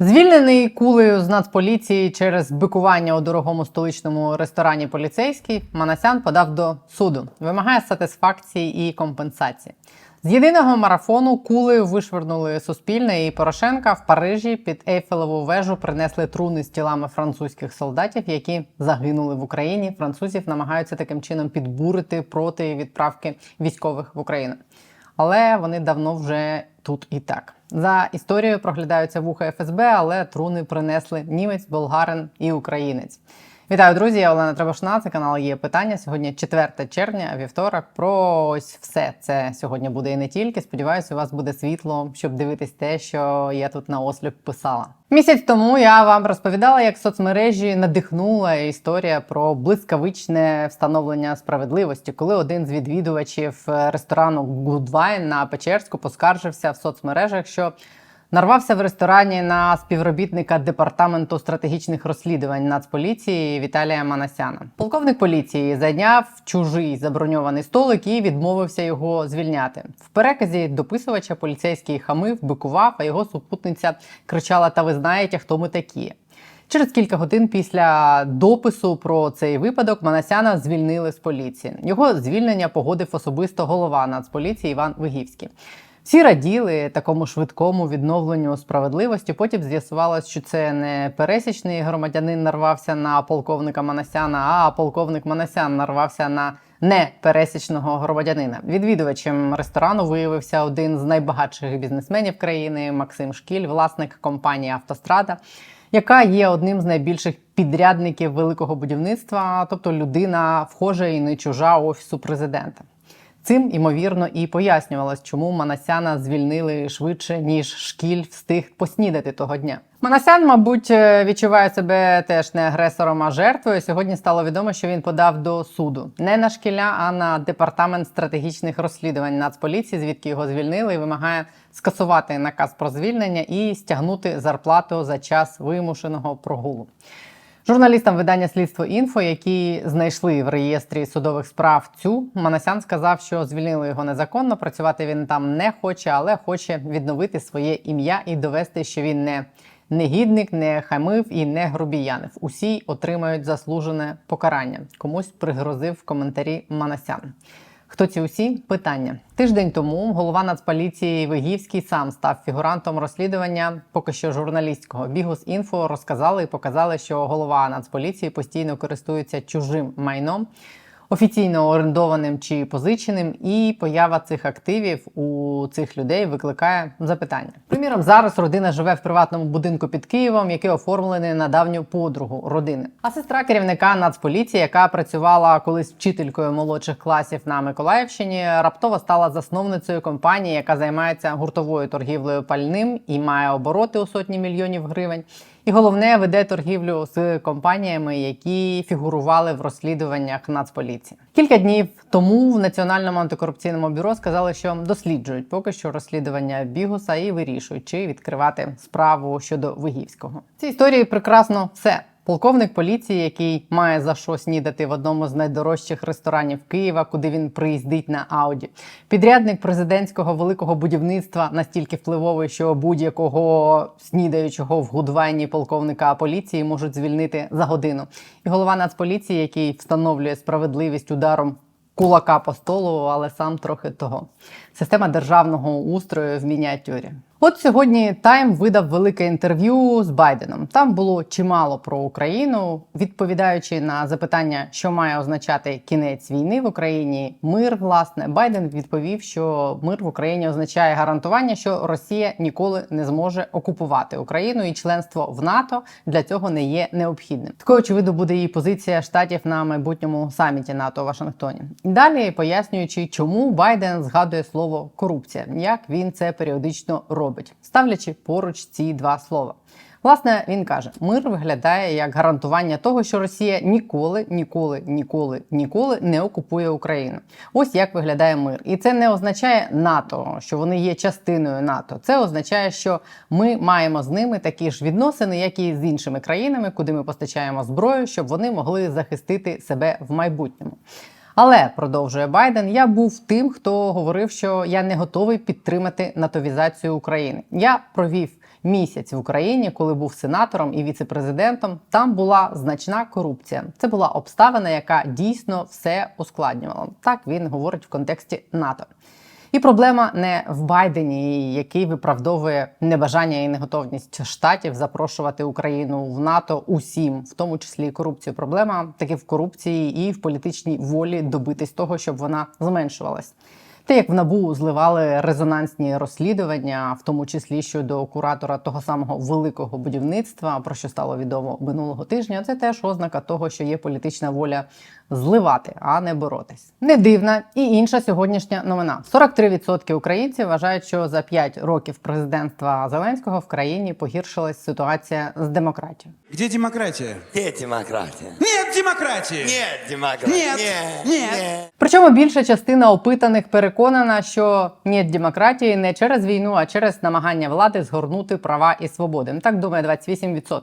Звільнений кулею з нацполіції через бикування у дорогому столичному ресторані поліцейський Манасян подав до суду, вимагає сатисфакції і компенсації. З єдиного марафону кулею вишвернули Суспільне і Порошенка в Парижі під Ейфелеву вежу принесли труни з тілами французьких солдатів, які загинули в Україні. Французів намагаються таким чином підбурити проти відправки військових в Україну. Але вони давно вже тут і так. За історією проглядаються вуха ФСБ, але труни принесли німець, болгарин і українець. Вітаю, друзі! Я Олена Требошна. Це канал є питання. Сьогодні 4 червня, вівторок. Про ось все це сьогодні буде і не тільки. Сподіваюся, у вас буде світло, щоб дивитись те, що я тут на осліп писала. Місяць тому я вам розповідала, як соцмережі надихнула історія про блискавичне встановлення справедливості, коли один з відвідувачів ресторану Goodwine на Печерську поскаржився в соцмережах, що Нарвався в ресторані на співробітника департаменту стратегічних розслідувань Нацполіції Віталія Манасяна. Полковник поліції зайняв чужий заброньований столик і відмовився його звільняти. В переказі дописувача поліцейський хамив, бикував, а його супутниця кричала: Та ви знаєте, хто ми такі. Через кілька годин після допису про цей випадок Манасяна звільнили з поліції. Його звільнення погодив особисто голова Нацполіції Іван Вигівський. Всі раділи такому швидкому відновленню справедливості. Потім з'ясувалось, що це не пересічний громадянин нарвався на полковника Манасяна, а полковник Манасян нарвався на непересічного громадянина. Відвідувачем ресторану виявився один з найбагатших бізнесменів країни Максим Шкіль, власник компанії Автострада. Яка є одним з найбільших підрядників великого будівництва, тобто людина вхожа і не чужа офісу президента. Цим ймовірно і пояснювалось, чому Манасяна звільнили швидше ніж шкіль встиг поснідати того дня. Манасян, мабуть, е, відчуває себе теж не агресором, а жертвою. Сьогодні стало відомо, що він подав до суду не на шкіля, а на департамент стратегічних розслідувань Нацполіції, звідки його звільнили, і вимагає скасувати наказ про звільнення і стягнути зарплату за час вимушеного прогулу. Журналістам видання Слідство інфо, які знайшли в реєстрі судових справ цю Манасян сказав, що звільнили його незаконно. Працювати він там не хоче, але хоче відновити своє ім'я і довести, що він не негідник, не хамив і не грубіянив. Усі отримають заслужене покарання. Комусь пригрозив в коментарі Манасян. Хто ці усі? Питання тиждень тому голова Нацполіції Вигівський сам став фігурантом розслідування. Поки що журналістського Бігус інфо розказали і показали, що голова Нацполіції постійно користується чужим майном. Офіційно орендованим чи позиченим, і поява цих активів у цих людей викликає запитання. Приміром, зараз родина живе в приватному будинку під Києвом, який оформлений на давню подругу родини. А сестра керівника Нацполіції, яка працювала колись вчителькою молодших класів на Миколаївщині, раптово стала засновницею компанії, яка займається гуртовою торгівлею пальним і має обороти у сотні мільйонів гривень. І головне веде торгівлю з компаніями, які фігурували в розслідуваннях Нацполіції. Кілька днів тому в Національному антикорупційному бюро сказали, що досліджують поки що розслідування Бігуса і вирішують, чи відкривати справу щодо Вигівського. В цій історії прекрасно все. Полковник поліції, який має за що снідати в одному з найдорожчих ресторанів Києва, куди він приїздить на Ауді. Підрядник президентського великого будівництва настільки впливовий, що будь-якого снідаючого в гудвайні полковника поліції можуть звільнити за годину. І голова Нацполіції, який встановлює справедливість ударом кулака по столу, але сам трохи того. Система державного устрою в мініатюрі. От сьогодні Тайм видав велике інтерв'ю з Байденом. Там було чимало про Україну, відповідаючи на запитання, що має означати кінець війни в Україні. Мир, власне, Байден відповів, що мир в Україні означає гарантування, що Росія ніколи не зможе окупувати Україну, і членство в НАТО для цього не є необхідним. Такою очевидно буде і позиція штатів на майбутньому саміті НАТО у Вашингтоні. Далі пояснюючи, чому Байден згадує слово корупція, як він це періодично робить, ставлячи поруч ці два слова. Власне, він каже: мир виглядає як гарантування того, що Росія ніколи, ніколи, ніколи, ніколи не окупує Україну. Ось як виглядає мир, і це не означає НАТО, що вони є частиною НАТО. Це означає, що ми маємо з ними такі ж відносини, як і з іншими країнами, куди ми постачаємо зброю, щоб вони могли захистити себе в майбутньому. Але продовжує Байден, я був тим, хто говорив, що я не готовий підтримати натовізацію України. Я провів місяць в Україні, коли був сенатором і віцепрезидентом, там була значна корупція. Це була обставина, яка дійсно все ускладнювала. Так він говорить в контексті НАТО. І проблема не в Байдені, який виправдовує небажання і неготовність штатів запрошувати Україну в НАТО усім, в тому числі і корупцію. Проблема таки в корупції і в політичній волі добитись того, щоб вона зменшувалась. Те, як в набу зливали резонансні розслідування, в тому числі щодо куратора того самого великого будівництва, про що стало відомо минулого тижня, це теж ознака того, що є політична воля зливати, а не боротись. Не дивна і інша сьогоднішня новина: 43% українців вважають, що за 5 років президентства Зеленського в країні погіршилась ситуація з демократією. Где демократия? Где демократия? Нет демократии! Нет демократии. Нет, нет. Причому більша частина опитаних переконана, що ні демократії не через війну, а через намагання влади згорнути права і свободи. Так думає 28%.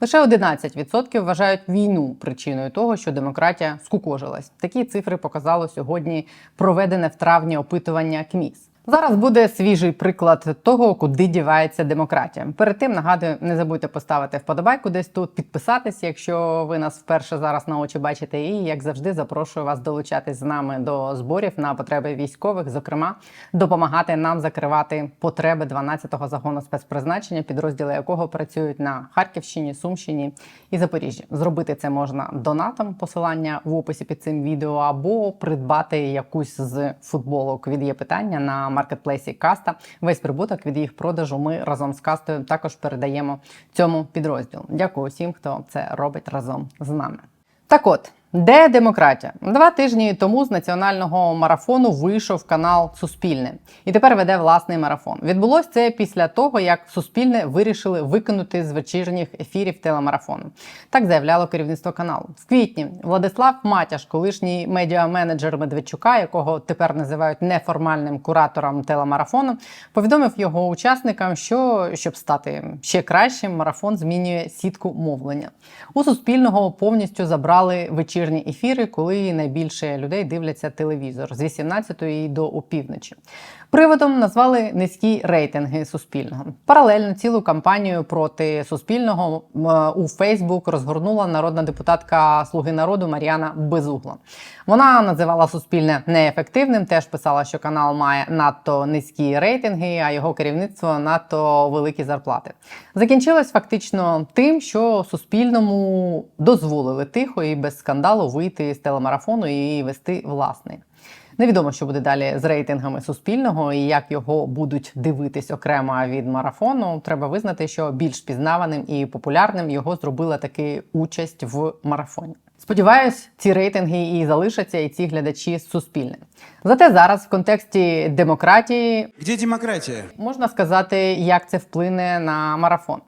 Лише 11% вважають війну причиною того, що демократія скукожилась. Такі цифри показало сьогодні проведене в травні опитування КМІС. Зараз буде свіжий приклад того, куди дівається демократія. Перед тим нагадую, не забудьте поставити вподобайку десь тут, підписатись, якщо ви нас вперше зараз на очі бачите. І як завжди, запрошую вас долучатись з нами до зборів на потреби військових, зокрема, допомагати нам закривати потреби 12-го загону спецпризначення, підрозділи якого працюють на Харківщині, Сумщині і Запоріжжі. Зробити це можна донатом, посилання в описі під цим відео, або придбати якусь з футболок від є питання на маркетплейсі Каста. Весь прибуток від їх продажу ми разом з кастою також передаємо цьому підрозділу. Дякую всім, хто це робить разом з нами. Так от. Де демократія? Два тижні тому з національного марафону вийшов канал Суспільне і тепер веде власний марафон. Відбулось це після того, як Суспільне вирішили викинути з вечірніх ефірів телемарафону. Так заявляло керівництво каналу. В квітні Владислав Матяш, колишній медіаменеджер Медведчука, якого тепер називають неформальним куратором телемарафону, повідомив його учасникам, що щоб стати ще кращим, марафон змінює сітку мовлення. У Суспільного повністю забрали вечірні ефіри, коли найбільше людей дивляться телевізор з 18 до опівночі. Приводом назвали низькі рейтинги Суспільного. Паралельно цілу кампанію проти Суспільного у Фейсбук розгорнула народна депутатка Слуги народу Мар'яна Безугла. Вона називала Суспільне неефективним. Теж писала, що канал має надто низькі рейтинги, а його керівництво надто великі зарплати. Закінчилось фактично тим, що Суспільному дозволили тихо і без скандалу вийти з телемарафону і вести власний. Невідомо, що буде далі з рейтингами суспільного і як його будуть дивитись окремо від марафону. Треба визнати, що більш пізнаваним і популярним його зробила таки участь в марафоні. Сподіваюсь, ці рейтинги і залишаться, і ці глядачі суспільне. Зате зараз в контексті демократії Где демократия? можна сказати, як це вплине на марафон.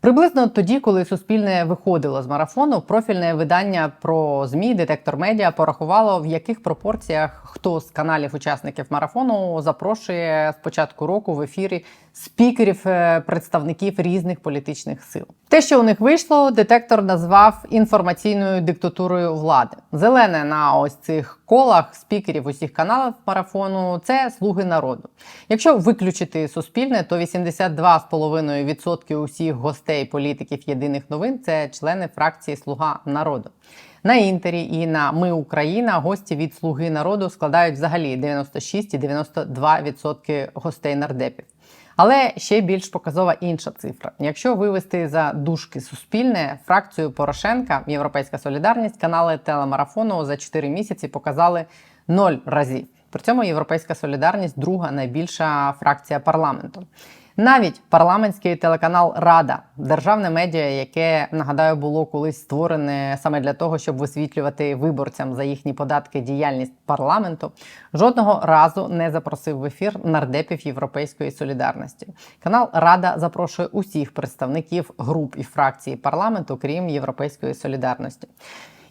Приблизно тоді, коли суспільне виходило з марафону, профільне видання про змі детектор медіа порахувало, в яких пропорціях хто з каналів учасників марафону запрошує з початку року в ефірі спікерів, е, представників різних політичних сил. Те, що у них вийшло, детектор назвав інформаційною диктатурою влади. Зелене на ось цих колах спікерів усіх каналів марафону це слуги народу. Якщо виключити суспільне, то 82,5% усіх гостей політиків єдиних новин це члени фракції Слуга народу. На інтері і на Ми Україна гості від Слуги народу складають взагалі 96 і 92% гостей нардепів. Але ще більш показова інша цифра. Якщо вивести за дужки суспільне фракцію Порошенка, Європейська Солідарність, канали телемарафону за 4 місяці показали 0 разів. При цьому Європейська Солідарність друга найбільша фракція парламенту. Навіть парламентський телеканал Рада, державне медіа, яке нагадаю було колись створене саме для того, щоб висвітлювати виборцям за їхні податки діяльність парламенту, жодного разу не запросив в ефір нардепів Європейської солідарності. Канал Рада запрошує усіх представників груп і фракцій парламенту, крім Європейської солідарності.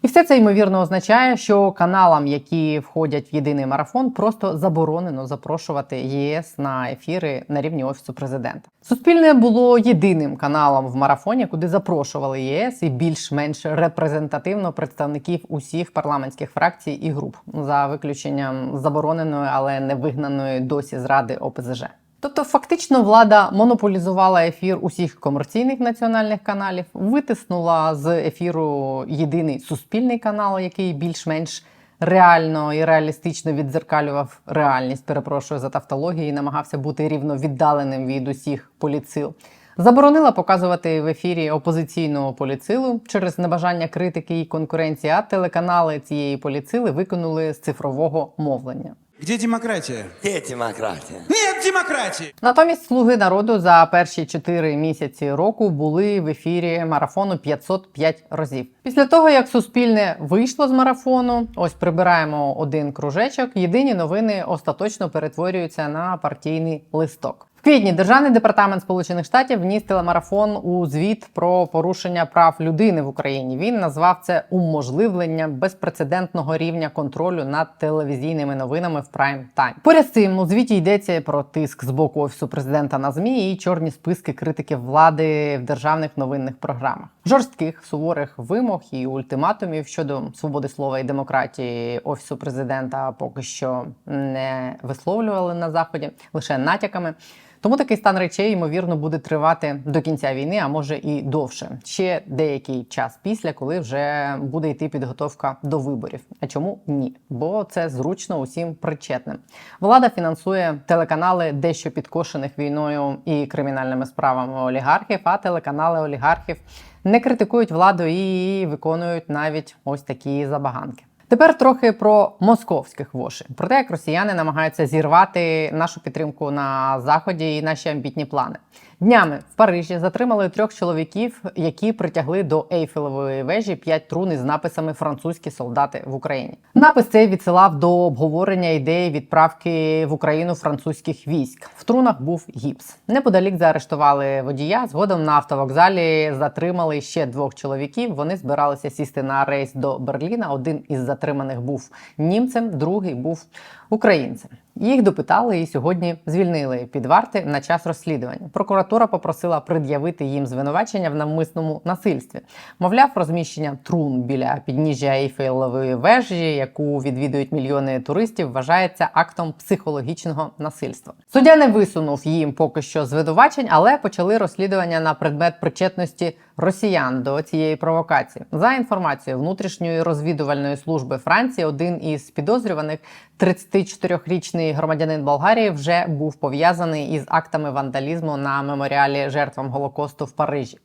І все це ймовірно означає, що каналам, які входять в єдиний марафон, просто заборонено запрошувати ЄС на ефіри на рівні офісу президента. Суспільне було єдиним каналом в марафоні, куди запрошували ЄС і більш-менш репрезентативно представників усіх парламентських фракцій і груп, за виключенням забороненої, але не вигнаної досі зради ОПЗЖ. Тобто, фактично, влада монополізувала ефір усіх комерційних національних каналів, витиснула з ефіру єдиний суспільний канал, який більш-менш реально і реалістично віддзеркалював реальність. Перепрошую за тавтологію, і намагався бути рівно віддаленим від усіх політсил. Заборонила показувати в ефірі опозиційну поліцилу через небажання критики і конкуренції, а телеканали цієї поліцили викинули з цифрового мовлення. Где демократия? Где демократия? Нет демократии! Натомість слуги народу за перші чотири місяці року були в ефірі марафону 505 разів. Після того, як суспільне вийшло з марафону, ось прибираємо один кружечок. Єдині новини остаточно перетворюються на партійний листок. В квітні Державний департамент Сполучених Штатів вніс телемарафон у звіт про порушення прав людини в Україні. Він назвав це уможливлення безпрецедентного рівня контролю над телевізійними новинами в прайм тайм. Поряд з цим у звіті йдеться про тиск з боку офісу президента на змі і чорні списки критиків влади в державних новинних програмах. Жорстких суворих вимог і ультиматумів щодо свободи слова і демократії офісу президента поки що не висловлювали на заході, лише натяками. Тому такий стан речей ймовірно буде тривати до кінця війни, а може і довше. Ще деякий час після, коли вже буде йти підготовка до виборів. А чому ні? Бо це зручно усім причетним. Влада фінансує телеканали дещо підкошених війною і кримінальними справами олігархів, а телеканали олігархів не критикують владу і виконують навіть ось такі забаганки. Тепер трохи про московських воші, про те, як росіяни намагаються зірвати нашу підтримку на заході і наші амбітні плани. Днями в Парижі затримали трьох чоловіків, які притягли до Ейфелевої вежі п'ять трун із написами Французькі солдати в Україні. Напис цей відсилав до обговорення ідеї відправки в Україну французьких військ. В трунах був гіпс. Неподалік заарештували водія. Згодом на автовокзалі затримали ще двох чоловіків. Вони збиралися сісти на рейс до Берліна. Один із затриманих був німцем, другий був українцем. Їх допитали і сьогодні звільнили під варти на час розслідування. Прокуратура попросила пред'явити їм звинувачення в навмисному насильстві. Мовляв, розміщення трун біля підніжжя Ейфелевої вежі, яку відвідують мільйони туристів, вважається актом психологічного насильства. Суддя не висунув їм поки що звинувачень, але почали розслідування на предмет причетності росіян до цієї провокації. За інформацією внутрішньої розвідувальної служби Франції, один із підозрюваних, 34-річний громадянин Болгарії, вже був пов'язаний із актами вандалізму на меморіалі жертвам Голокосту в Парижі.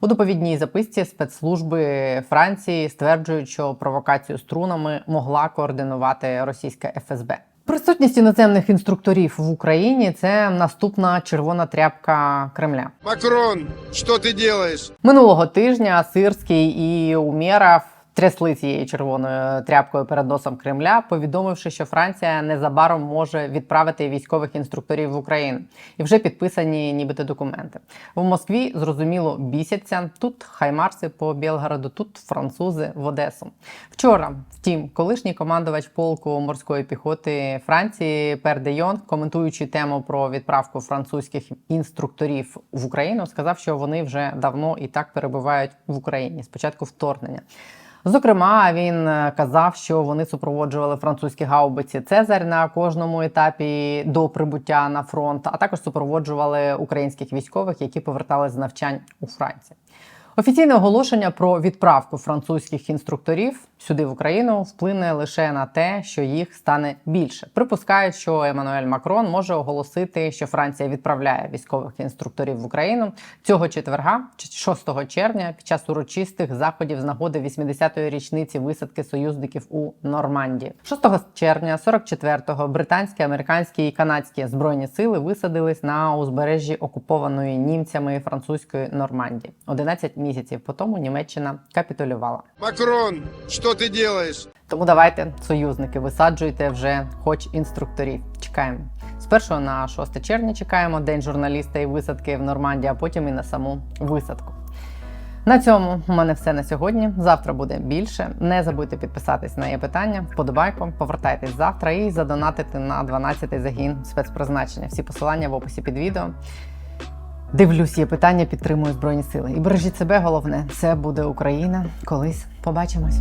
У доповідній записці спецслужби Франції стверджують, що провокацію струнами могла координувати російська ФСБ. Присутність іноземних інструкторів в Україні це наступна червона тряпка Кремля. Макрон, что ты делаешь? Минулого тижня Сирський і Умєров трясли цією червоною тряпкою перед носом Кремля, повідомивши, що Франція незабаром може відправити військових інструкторів в Україну. І вже підписані нібито документи. В Москві зрозуміло бісяться. Тут хаймарси по Білгороду, тут французи в Одесу. Вчора, втім, колишній командувач полку морської піхоти Франції Пер де Йонг, коментуючи тему про відправку французьких інструкторів в Україну, сказав, що вони вже давно і так перебувають в Україні з початку вторгнення. Зокрема, він е, казав, що вони супроводжували французькі гаубиці Цезарь на кожному етапі до прибуття на фронт, а також супроводжували українських військових, які повертали з навчань у Франції. Офіційне оголошення про відправку французьких інструкторів сюди в Україну вплине лише на те, що їх стане більше. Припускають, що Еммануель Макрон може оголосити, що Франція відправляє військових інструкторів в Україну цього четверга, 6 червня, під час урочистих заходів з нагоди 80-ї річниці висадки союзників у Нормандії. 6 червня 44-го британські, американські і канадські збройні сили висадились на узбережжі окупованої німцями французької Нормандії. 11 місяців по тому Німеччина капітулювала. Макрон, что ты делаешь? Тому давайте, союзники, висаджуйте вже хоч інструкторів. Чекаємо. З 1 на 6 червня чекаємо День журналіста і висадки в Нормандії, а потім і на саму висадку. На цьому у мене все на сьогодні. Завтра буде більше. Не забудьте підписатись на є питання, вподобайку, повертайтесь завтра і задонатити на 12-й загін спецпризначення. Всі посилання в описі під відео. Дивлюсь, є питання, підтримую Збройні Сили. І бережіть себе, головне, це буде Україна. Колись побачимось.